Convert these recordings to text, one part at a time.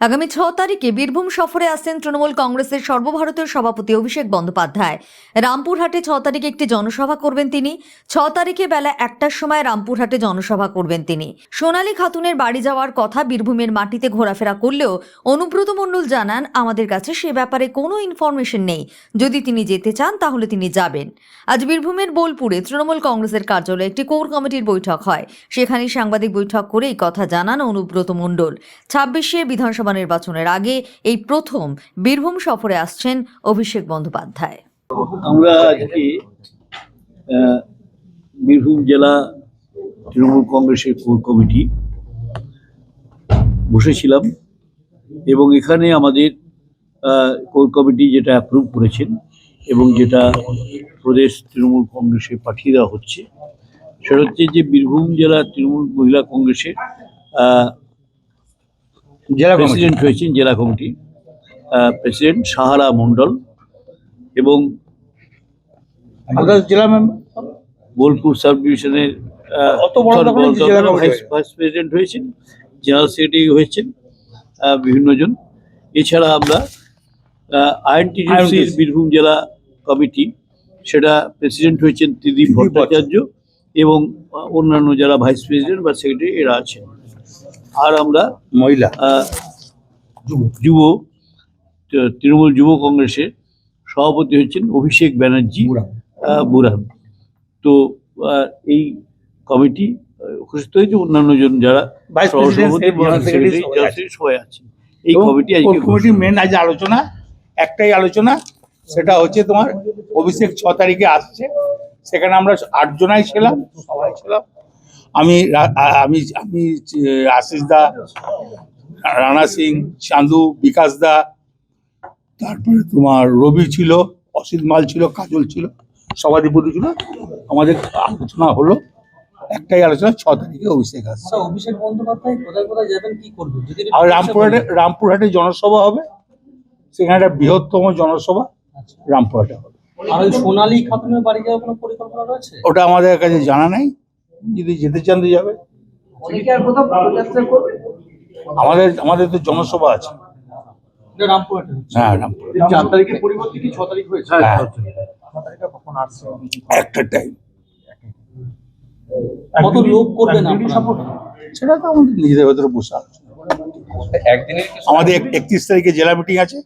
আগামী ছ তারিখে বীরভূম সফরে আসছেন তৃণমূল কংগ্রেসের সর্বভারতীয় সভাপতি অভিষেক বন্দ্যোপাধ্যায়। রামপুরহাটে ছ তারিখে একটি জনসভা করবেন তিনি। ছ তারিখে বেলা একটার সময় রামপুরহাটে জনসভা করবেন তিনি। সোনালী খাতুনের বাড়ি যাওয়ার কথা বীরভূমের মাটিতে ঘোরাফেরা করলেও অনুব্রত মণ্ডল জানান, আমাদের কাছে সে ব্যাপারে কোনো ইনফরমেশন নেই। যদি তিনি যেতে চান, তাহলে তিনি যাবেন। আজ বীরভূমের বোলপুরে তৃণমূল কংগ্রেসের কার্যালয়ে একটি কোর কমিটির বৈঠক হয়। সেখানে সাংবাদিক বৈঠক করে এই কথা জানান অনুব্রত মণ্ডল। ছাব্বিশে বিধানসভা নির্বাচনের আগে এই প্রথম বীরভূম সফরে আসছেন অভিষেক বন্দ্যোপাধ্যায়। আমরা আজকে বীরভূম জেলা তৃণমূল কংগ্রেসের কোর কমিটি বসেছিলাম এবং এখানে আমাদের কোর কমিটি যেটা অ্যাপ্রুভ করেছেন এবং যেটা প্রদেশ তৃণমূল কংগ্রেসে পাঠিয়ে দেওয়া হচ্ছে, সেটা হচ্ছে যে বীরভূম জেলা তৃণমূল মহিলা কংগ্রেসের জেলা প্রেসিডেন্ট হয়েছেন জেলা কমিটি। প্রেসিডেন্ট সাহারা মণ্ডল এবং জেলা বোলপুর সাব ডিভিশনের ভাইস প্রেসিডেন্ট হয়েছেন জেনারেল সেক্রেটারি হয়েছেন আহ, বিভিন্ন জন। এছাড়া আমরা আইএনটিডিসির বীরভূম জেলা কমিটি সেটা প্রেসিডেন্ট হয়েছেন ত্রিদীপ ভট্টাচার্য এবং অন্যান্য যারা ভাইস প্রেসিডেন্ট বা সেক্রেটারি এরা আছেন। আর আমরা মহিলা। আহ, যুব তৃণমূল যুব কংগ্রেসের সভাপতি হচ্ছেন অভিষেক ব্যানার্জি আহ, বুরহান তো আহ, এই কমিটি উপস্থিত হয়েছে অন্যান্য জন যারা সবাই আছেন এই কমিটি কমিটির মেন আজ আলোচনা একটাই আলোচনা সেটা হচ্ছে তোমার অভিষেক ছ তারিখে আসছে সেখানে আমরা আটজনাই ছিলাম সবাই ছিলাম। আমি আমি আমি আশিস দা রানা সিং চান্দু বিকাশ দা তারপরে তোমার রবি ছিল অসিত মাল ছিল কাজল ছিল সভাধিপতি ছিল আমাদের আলোচনা হলো একটাই আলোচনা ছ তারিখে অভিষেক আসছে। আচ্ছা অভিষেক বন্দ্যোপাধ্যায় কোথায় কোথায় যাবেন কি করবেন? আর রামপুরহাটে রামপুরহাটে জনসভা হবে। সেখানে একটা বৃহত্তম জনসভা রামপুরহাটে হবে। আর ওই সোনালী খাতুনের বাড়ি যাওয়ার কোনো পরিকল্পনা রয়েছে? ওটা আমাদের কাছে জানা নাই। যদি যেতে চান তো যাবে। আমাদের আমাদের তো জনসভা আছে। এটা হ্যাঁ রামপুরহাটে। চার তারিখের পরিবর্তে কি ছ তারিখ হয়েছে? হ্যাঁ। একটা টাইম কত লোক করবেন আপনারা? সেটা তো আমাদের নিজেদের ভেতরে বসে। আমাদের একত্রিশ তারিখে জেলা মিটিং আছে।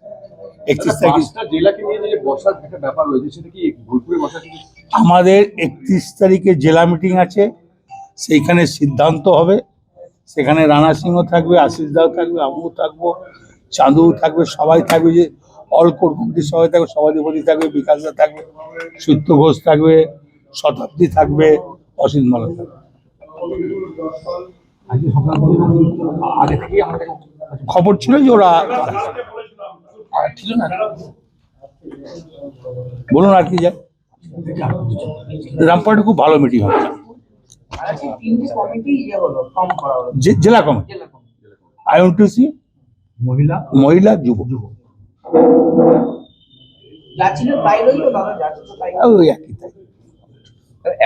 একত্রিশ তারিখে জেলাকে নিয়ে যে বসার একটা ব্যাপার রয়েছে সেটা কি ভোলপুরে বসা আমাদের একত্রিশ তারিখে জেলা মিটিং আছে। সেইখানে সিদ্ধান্ত হবে। সেখানে রানা সিংহ থাকবে আশিস দাও থাকবে আমিও থাকব চাঁদু থাকবে সবাই থাকবে যে অল কোর কমিটির সবাই থাকবে সভাধিপতি থাকবে বিকাশ দা থাকবে সত্য ঘোষ থাকবে শতাব্দী থাকবে অসিত মালা থাকবে। খবর ছিল যে ওরা ছিল না? বলুন আর কি যায় রামপুরহাটে খুব ভালো মিটিং হবে। জেলা কমিটি। জেলা কমিটি। আইএনটিসি মহিলা মহিলা যুব।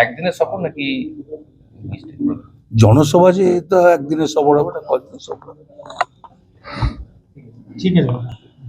একদিনের সফর নাকি জনসভা যে তো একদিনের সফর হবে না কয়েকদিন সফর হবে? ঠিক আছে।